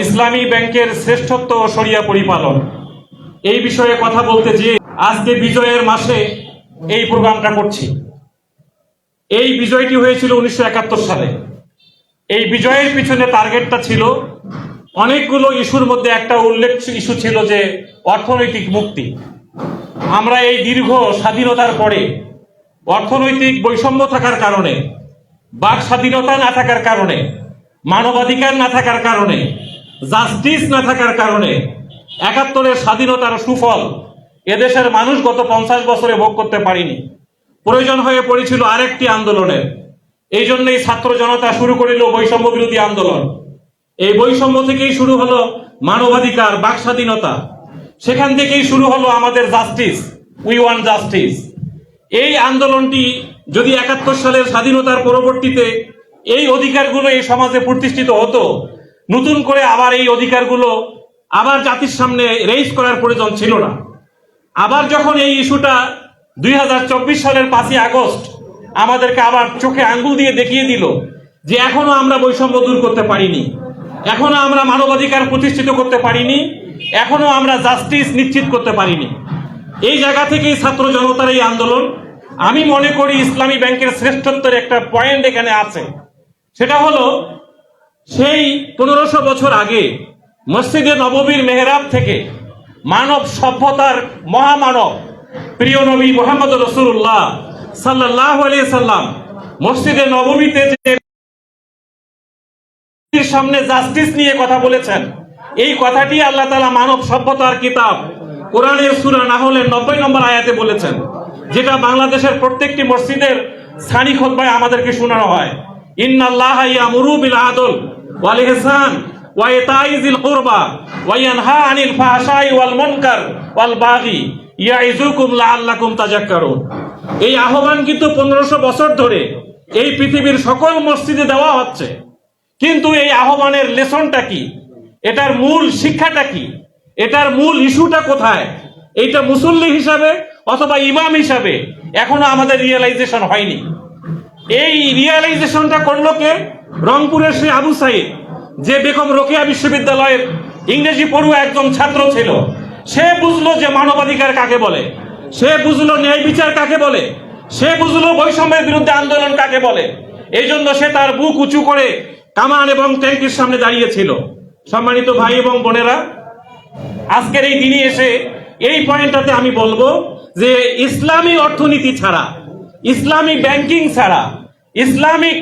ইসলামী ব্যাংকের শ্রেষ্ঠত্ব ও সরিয়া পরিপালন। এই বিষয়ে কথা বলতে যে আজকে বিজয়ের মাসে এই প্রোগ্রামটা করছি। এই বিজয়টি হয়েছিল উনিশশো একাত্তর সালে। এই বিজয়ের পিছনে টার্গেটটা ছিল অনেকগুলো ইস্যুর মধ্যে একটা উল্লেখ ইস্যু ছিল যে অর্থনৈতিক মুক্তি। আমরা এই দীর্ঘ স্বাধীনতার পরে অর্থনৈতিক বৈষম্য থাকার কারণে, বাক স্বাধীনতা না থাকার কারণে, মানবাধিকার না থাকার কারণে জাস্টিস না থাকার কারণে একাত্তরের স্বাধীনতার সুফল এদেশের মানুষ গত পঞ্চাশ বছরে ভোগ করতে পারিনি। প্রয়োজন হয়ে পড়েছিল আরেকটি আন্দোলনের। এই জন্যই ছাত্র জনতা শুরু করিল বৈষম্য বিরোধী আন্দোলন। এই বৈষম্য থেকেই শুরু হলো মানবাধিকার, বাক স্বাধীনতা। সেখান থেকেই শুরু হলো আমাদের জাস্টিস, উই ওয়ান জাস্টিস। এই আন্দোলনটি যদি একাত্তর সালের স্বাধীনতার পরবর্তীতে এই অধিকারগুলো এই সমাজে প্রতিষ্ঠিত হতো নতুন করে আবার এই অধিকারগুলো আবার জাতির সামনে রেইজ করার প্রয়োজন ছিল না। আবার যখন এই ইস্যুটা দুই হাজার চব্বিশ সালের পাঁচই আগস্ট আমাদেরকে আবার চোখে আঙ্গুল দিয়ে দেখিয়ে দিল যে এখনও আমরা বৈষম্য দূর করতে পারিনি। এখনও আমরা মানবাধিকার প্রতিষ্ঠিত করতে পারিনি। এখনও আমরা জাস্টিস নিশ্চিত করতে পারিনি। এই জায়গা থেকেই ছাত্র জনতার এই আন্দোলন। আমি মনে করি ইসলামী ব্যাংকের শ্রেষ্ঠত্বের একটা পয়েন্ট এখানে আছে। সেটা হলো সেই পনেরোশো বছর আগে মসজিদে নববীর মেহরাব থেকে মানব সভ্যতার মহামানব প্রিয় নবী মোহাম্মদ রসুল্লাহ সাল্লাহ আলিয়া সাল্লাম মসজিদে নবমীতে যে সামনে জাস্টিস নিয়ে কথা বলেছেন, এই কথাটি আল্লাহ তালা মানব সভ্যতার কিতাব কোরআনের সুরা না হলে নব্বই নম্বর আয়াতে বলেছেন, যেটা বাংলাদেশের প্রত্যেকটি মসজিদের স্থানিক খোদ্ায় আমাদেরকে শোনানো হয়। ইন্নাল্লাহ ইয়ামুরু বিল আদল ওয়াল ইহসান ওয়া ইতাইজিল কুরবা ওয়া ইয়ানহা আনিল ফাহশাই ওয়াল মুনকার ওয়াল বাগি ইয়াইজুকুম লাআল্লাকুম তাযাক্কারুন। এই আহ্বান কিন্তু পনেরোশো বছর ধরে এই পৃথিবীর সকল মসজিদে দেওয়া হচ্ছে। কিন্তু এই আহ্বানের লেসনটা কি? এটার মূল শিক্ষাটা কি? এটার মূল ইস্যুটা কোথায়? এইটা মুসল্লি হিসাবে অথবা ইমাম হিসাবে এখনও আমাদের রিয়েলাইজেশন হয়নি। এই রিয়েলাইজেশনটা করল কে? রংপুরের সে আবু সাইদ, যে বেগম রোকেয়া বিশ্ববিদ্যালয়ের ইংরেজি পড়ুয়া একজন ছাত্র ছিল। সে বুঝলো যে মানবাধিকার কাকে বলে? সে বুঝলো ন্যায় বিচার কাকে বলে? সে বুঝলো বৈষম্যের বিরুদ্ধে আন্দোলন কাকে বলে? এই জন্য সে তার বুক উঁচু করে কামান এবং ট্যাঙ্কির সামনে দাঁড়িয়েছিল সম্মানিত ভাই এবং বোনেরা, আজকের এই দিনে এসে এই পয়েন্টটাতে আমি বলব যে ইসলামী অর্থনীতি ছাড়া ইসলামী ব্যাংকিং ছাড়া, ইসলামিক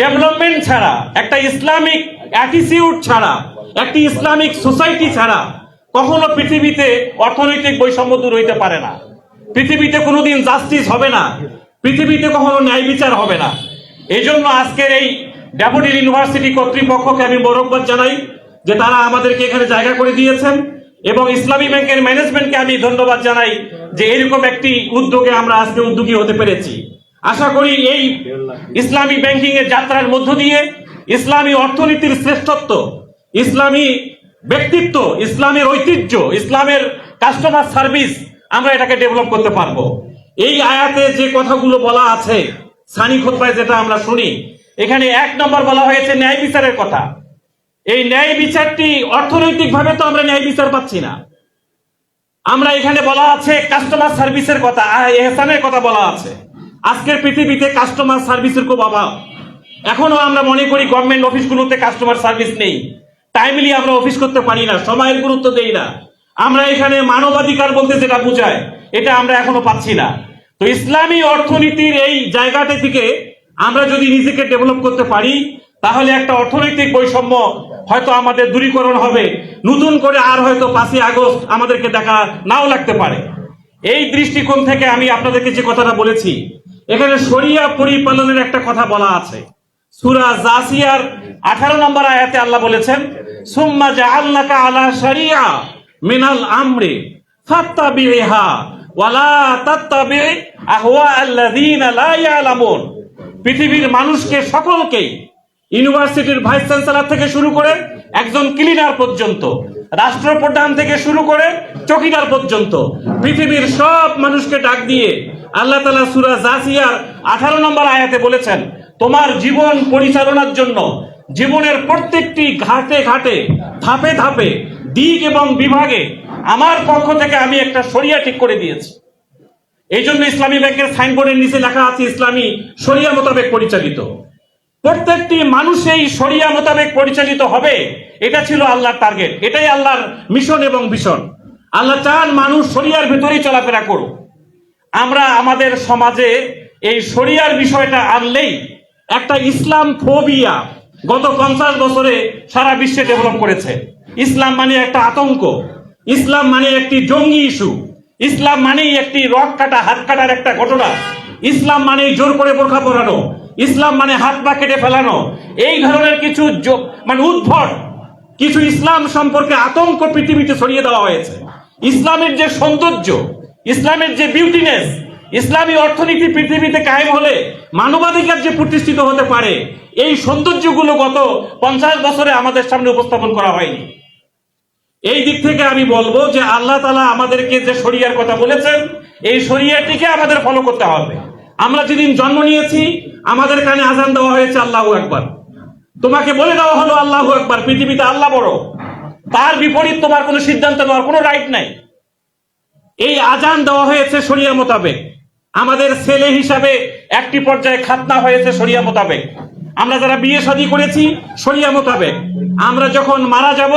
ডেভেলপমেন্ট ছাড়া, একটা ইসলামিক অ্যাটিটিউড ছাড়া, একটি ইসলামিক সোসাইটি ছাড়া কখনো পৃথিবীতে অর্থনৈতিক বৈষম্য দূর হইতে পারে না। পৃথিবীতে কোনোদিন জাস্টিস হবে না। পৃথিবীতে কখনো ন্যায় বিচার হবে না। এই জন্য আজকের এই ড্যাফোডিল ইউনিভার্সিটি কর্তৃপক্ষকে আমি মোরকবাদ জানাই যে তারা আমাদেরকে এখানে জায়গা করে দিয়েছেন। এবং ইসলামী ব্যাংকের ম্যানেজমেন্টকে আমি ধন্যবাদ জানাই যে এরকম একটি উদ্যোগে আমরা আজকে উদ্যোগী হতে পেরেছি। আশা করি এই ইসলামী ব্যাংকিং এর যাত্রার মধ্য দিয়ে ইসলামী অর্থনীতির শ্রেষ্ঠত্ব, ইসলামী ব্যক্তিত্ব, ইসলামের ঐতিহ্য, ইসলামের কাস্টমার সার্ভিস আমরা এটাকে ডেভেলপ করতে পারব। এই আয়াতে যে কথাগুলো বলা আছে, সানি খোদ্ায় যেটা আমরা শুনি, এখানে এক নম্বর বলা হয়েছে, ন্যায় বিচারের কথা। এই ন্যায় বিচারটি অর্থনৈতিক ভাবে তো আমরা ন্যায় বিচার পাচ্ছি না। আমরা এখানে বলা আছে কাস্টমার সার্ভিসের কথা এহসানের কথা বলা আছে। আজকের পৃথিবীতে কাস্টমার সার্ভিসের খুব অভাব। এখনও আমরা মনে করি গভর্নমেন্ট অফিসগুলোতে কাস্টমার সার্ভিস নেই। টাইমলি আমরা অফিস করতে পারি না, সময়ের গুরুত্ব দেই না। আমরা এখানে মানবাধিকার বলতে যেটা বোঝায়, এটা আমরা এখনও পাচ্ছি না। তো ইসলামী অর্থনীতির এই জায়গাটা থেকে আমরা যদি নিজেকে ডেভেলপ করতে পারি, তাহলে একটা অর্থনৈতিক বৈষম্য হয়তো আমাদের দূরীকরণ হবে। নতুন করে আর হয়তো পাঁচই আগস্ট আমাদেরকে দেখা নাও লাগতে পারে। এই দৃষ্টিকোণ থেকে আমি আপনাদেরকে যে কথাটা বলেছি, এখানে শরিয়া পরিপালনের একটা কথা বলা আছে। সুরা জাসিয়ার আঠারো নম্বর আয়াতে আল্লাহ বলেছেন, সুম্মা জাআলনাকা আলা শারিয়া মিনাল আমরি ফাত্তাবিহা ওয়ালা তাত্তাবি আহওয়া আল্লাযীনা লা ইয়ালামুন। পৃথিবীর মানুষকে সকলকেই ইউনিভার্সিটির ভাইস চ্যান্সেলর থেকে শুরু করে একজন ক্লিনার পর্যন্ত, রাষ্ট্রপ্রধান থেকে শুরু করে চকিদার পর্যন্ত, পৃথিবীর সব মানুষকে ডাক দিয়ে আল্লাহ তালা সুরা জাসিয়ার আঠারো নম্বর আয়াতে বলেছেন, তোমার জীবন পরিচালনার জন্য জীবনের প্রত্যেকটি ঘাটে ঘাটে, ধাপে ধাপে, দিক এবং বিভাগে আমার পক্ষ থেকে আমি একটা শরিয়া ঠিক করে দিয়েছি। এই জন্য ইসলামী ব্যাংকের সাইনবোর্ডের নিচে লেখা আছে, ইসলামী শরিয়া মোতাবেক পরিচালিত। প্রত্যেকটি মানুষ এই শরিয়া মোতাবেক পরিচালিত হবে। এটা ছিল আল্লাহর টার্গেট এটাই আল্লাহর মিশন এবং ভিশন আল্লাহ চান মানুষ শরিয়ার ভেতরেই চলাফেরা করুক। আমরা আমাদের সমাজে এই শরিয়ার বিষয়টা আনলেই একটা ইসলাম ফোবিয়া গত পঞ্চাশ বছরে সারা বিশ্বে ডেভেলপ করেছে। ইসলাম মানে একটা আতঙ্ক। ইসলাম মানে একটি জঙ্গি ইস্যু ইসলাম মানেই একটি রক কাটা, হাত কাটার একটা ঘটনা। ইসলাম মানে জোর করে বোরখা পরানো। ইসলাম মানে হাত পা কেটে ফেলানো। এই ধরনের কিছু মানে উদ্ভট কিছু ইসলাম সম্পর্কে আতঙ্ক পৃথিবীতে ছড়িয়ে দেওয়া হয়েছে। ইসলামের যে সৌন্দর্য, ইসলামের যে বিউটিনেস ইসলামী অর্থনীতি পৃথিবীতে কায়েম হলে মানবাধিকার যে প্রতিষ্ঠিত হতে পারে, এই সৌন্দর্যগুলো গত পঞ্চাশ বছরে আমাদের সামনে উপস্থাপন করা হয়নি। এই দিক থেকে আমি বলব যে আল্লাহ তালা আমাদেরকে যে শরিয়ার কথা বলেছেন, এই শরিয়াটিকে আমাদের ফলো করতে হবে। আমরা যেদিন জন্ম নিয়েছি, আমাদের কানে আজান দেওয়া হয়েছে আল্লাহ একবার তোমাকে বলে দেওয়া হলো আল্লাহ একবার পৃথিবীতে আল্লাহ বড়। তার বিপরীত তোমার কোনো সিদ্ধান্ত নেওয়ার কোনো রাইট নাই। এই আজান দেওয়া হয়েছে শরিয়া মোতাবেক। আমাদের ছেলে হিসাবে একটি পর্যায়ে খাতনা হয়েছে শরিয়া মোতাবেক। আমরা যারা বিয়ে শাদী করেছি, শরিয়া মোতাবেক। আমরা যখন মারা যাব,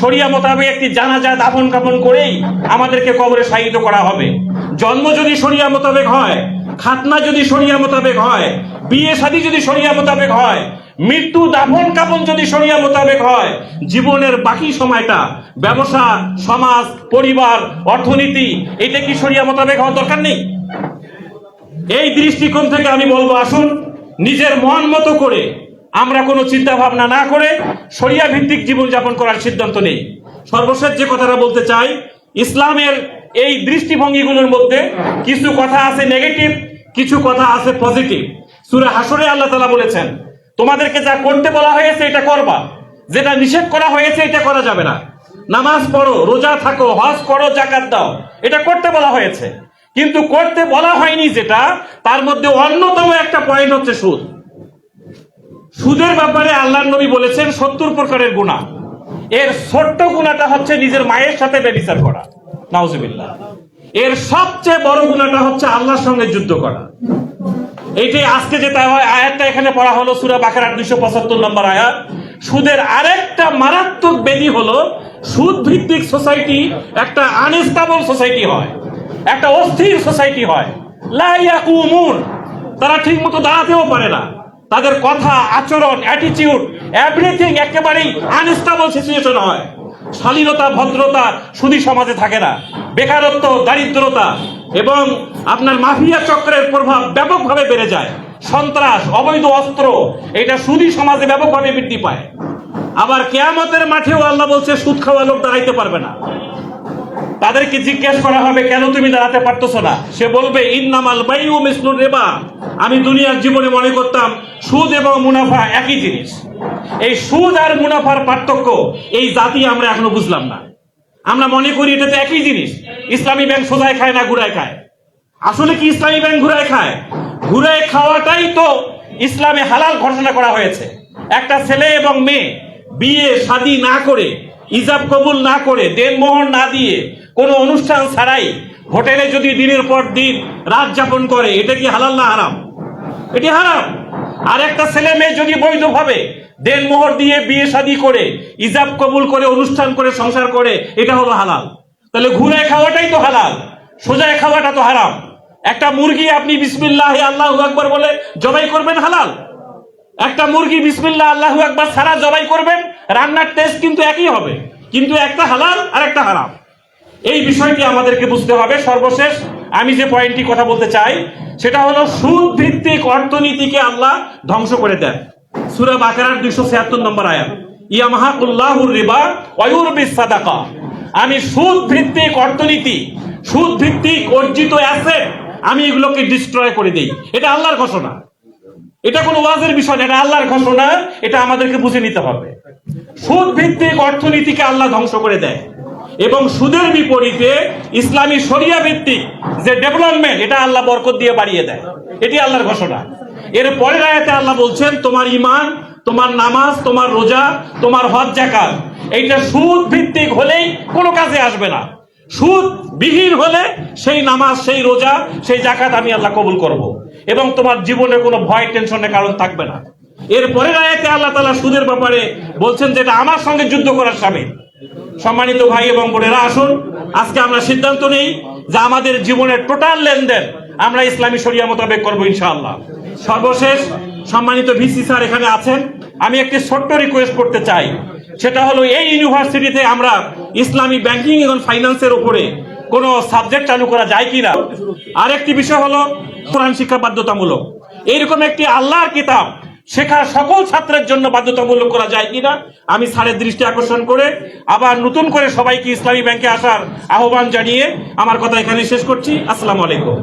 শরিয়া মোতাবেক একটি জানাজা দাফন কাফন করেই আমাদেরকে কবরে শায়িত করা হবে। জন্ম যদি শরিয়া মোতাবেক হয়, খাতনা যদি শরিয়া মোতাবেক হয়, বিয়ে শাদী যদি শরিয়া মোতাবেক হয়, মৃত্যু দাফন কাপন যদি শরিয়া মোতাবেক হয়, জীবনের বাকি সময়টা ব্যবসা, সমাজ, পরিবার, অর্থনীতি, এটা কি শরিয়া মোতাবেক হওয়ার দরকার নেই? এই দৃষ্টিকোণ থেকে আমি বলব, আসুন নিজের মন মতো করে আমরা কোনো চিন্তা ভাবনা না করে শরিয়া ভিত্তিক জীবনযাপন করার সিদ্ধান্ত নেই। সর্বশেষ যে কথাটা বলতে চাই, ইসলামের এই দৃষ্টিভঙ্গিগুলোর মধ্যে কিছু কথা আছে নেগেটিভ, কিছু কথা আছে পজিটিভ। সুরে হাসরে আল্লাহ তালা বলেছেন, তোমাদেরকে যা করতে বলা হয়েছে এটা করবা, যেটা নিষেধ করা হয়েছে এটা করা যাবে না। নামাজ পড়ো, রোজা থাকো, হজ করো জাকাত দাও, এটা করতে বলা হয়েছে। কিন্তু করতে বলা হয়নি যেটা, তার মধ্যে অন্যতম একটা পয়েন্ট হচ্ছে সুদ। সুদের ব্যাপারে আল্লাহ নবী বলেছেন, সত্তর প্রকারের গুণা এর ছোট্ট গুণাটা হচ্ছে নিজের মায়ের সাথে ব্যবচার করা। নাউজুবিল্লাহ। এর সবচেয়ে বড় গুণাটা হচ্ছে আল্লাহর সঙ্গে যুদ্ধ করা। এইটাই আজকে হয়, আয়াতটা এখানে পড়া হলো, সুরা বাকার দুইশো পঁচাত্তর নম্বর আয়াত। সুদের আরেকটা মারাত্মক বেদি হলো সুদ ভিত্তিক সোসাইটি একটা আনস্টেবল সোসাইটি হয়। একটা অস্থির সোসাইটি হয়। লাইয়াকুমুন তারা ঠিক মতো দাঁড়াতেও পারে না। তাদের কথা, আচরণ অ্যাটিটিউড এভরিথিং একেবারেই আনস্টেবল সিচুয়েশন হয়। শালীনতা, ভদ্রতা সুদী সমাজে থাকে না। বেকারত্ব, দারিদ্রতা এবং আপনার মাফিয়া চক্রের প্রভাব ব্যাপকভাবে বেড়ে যায়। সন্ত্রাস, অবৈধ অস্ত্র, এটা সুদী সমাজে ব্যাপকভাবে বৃদ্ধি পায়। আবার কেয়ামতের মাঠেও আল্লাহ বলছে, সুদ খাওয়া লোক দাঁড়াইতে পারবে না। তাদেরকে জিজ্ঞেস করা হবে, কেন তুমি দাঁড়াতে পারতেছো না? সে বলবে, ইন্নামাল বাই ও মিসলুর রেবা। আমি দুনিয়ার জীবনে মনে করতাম, সুদ এবং মুনাফা একই জিনিস। এই সুদ আর মুনাফার পার্থক্য, এই জাতি আমরা এখনও বুঝলাম না। আমরা মনে করি এটা তো একই জিনিস। ইসলামী ব্যাংক সোজায় খায় না, ঘুরায় খায়। আসলে কি ইসলামী ব্যাংক ঘুরায় খায়? ঘুরায় খাওয়াটাই তো ইসলামে হালাল ঘোষণা করা হয়েছে। একটা ছেলে এবং মেয়ে বিয়ে, শাদী না করে ইজাব কবুল না করে দেনমোহর না দিয়ে, কোনো অনুষ্ঠান ছাড়াই হোটেলে যদি দিনের পর দিন রাত যাপন করে, এটা কি হালাল না হারাম? এটি হারাম। আর একটা ছেলে মেয়ে যদি বৈধভাবে দেনমোহর দিয়ে বিয়ে শাদী করে ইজাব কবুল করে, অনুষ্ঠান করে, সংসার করে, এটা হলো হালাল। তাহলে ঘুরে খাওয়াটাই তো হালাল, সোজায় খাওয়াটা তো হারাম। একটা মুরগি আপনি বিসমিল্লাহ, আল্লাহ আকবর বলে জবাই করবেন হালাল? একটা মুরগি বিসমিল্লাহ, আল্লাহু একবার সারা জবাই করবেন রান্নার টেস্ট কিন্তু একই হবে। কিন্তু একটা হালাল আর একটা হারাম। এই বিষয়টি আমাদেরকে বুঝতে হবে সর্বশেষ। আমি যে পয়েন্টটি কথা বলতে চাই, সেটা হলো সুদ ভিত্তিক অর্থনীতিকে আল্লাহ ধ্বংস করে দেন। সুরা বাকারার দুইশো ছিয়াত্তর নম্বর আয়াত। ইয়ামাহাকুল্লাহুর রিবা ওয়ুরবিস সাদাকা। আমি সুদ ভিত্তিক অর্থনীতি সুদ ভিত্তিক অর্জিত অ্যাসেট আমি এগুলোকে ডিস্ট্রয় করে দিই। এটা আল্লাহর ঘোষণা। এটা কোনো ওয়াজের বিষয় না, এটা আল্লাহর ঘোষণা, এটা আমাদেরকে বুঝে নিতে হবে। সুদ ভিত্তিক অর্থনীতিকে আল্লাহ ধ্বংস করে দেয়। এবং সুদের বিপরীতে ইসলামী শরিয়া ভিত্তিক যে ডেভেলপমেন্ট, এটা আল্লাহ বরকত দিয়ে বাড়িয়ে দেয়। এটি আল্লাহর ঘোষণা। এর পরের আয়াতে আল্লাহ বলছেন, তোমার ইমান তোমার নামাজ, তোমার রোজা, তোমার হজ জাকাত এইটা সুদ ভিত্তিক হলেই কোনো কাজে আসবে না। সুদ বিহীন হলে সেই নামাজ, সেই রোজা, সেই জাকাত আমি আল্লাহ কবুল করব। এবং তোমার জীবনে কোনো ভয় টেনশনের কারণ থাকবে না। এরপরে আয়াতে আল্লাহ তালা সুদের ব্যাপারে বলছেন যে এটা আমার সঙ্গে যুদ্ধ করার সামিল। সম্মানিত ভাই এবং বোনেরা, আসুন, আজকে আমরা সিদ্ধান্ত নেই যে আমাদের জীবনের টোটাল লেনদেন আমরা ইসলামী শরিয়া মোতাবেক করব ইনশাআল্লাহ। সর্বশেষ, সম্মানিত ভিসি স্যার এখানে আছেন। আমি একটি ছোট্ট রিকোয়েস্ট করতে চাই। সেটা হলো, এই ইউনিভার্সিটিতে আমরা ইসলামী ব্যাংকিং এবং ফাইন্যান্সের উপরে কোনো সাবজেক্ট চালু করা যায় কি কিনা? আরেকটি বিষয় হলো কোরআন শিক্ষা বাধ্যতামূলক। এইরকম একটি আল্লাহর কিতাব শেখা সকল ছাত্রের জন্য বাধ্যতামূলক করা যায় কিনা, আমি স্যারের দৃষ্টি আকর্ষণ করে আবার নতুন করে সবাইকে ইসলামী ব্যাংকে আসার আহ্বান জানিয়ে আমার কথা এখানে শেষ করছি। আসসালামু আলাইকুম।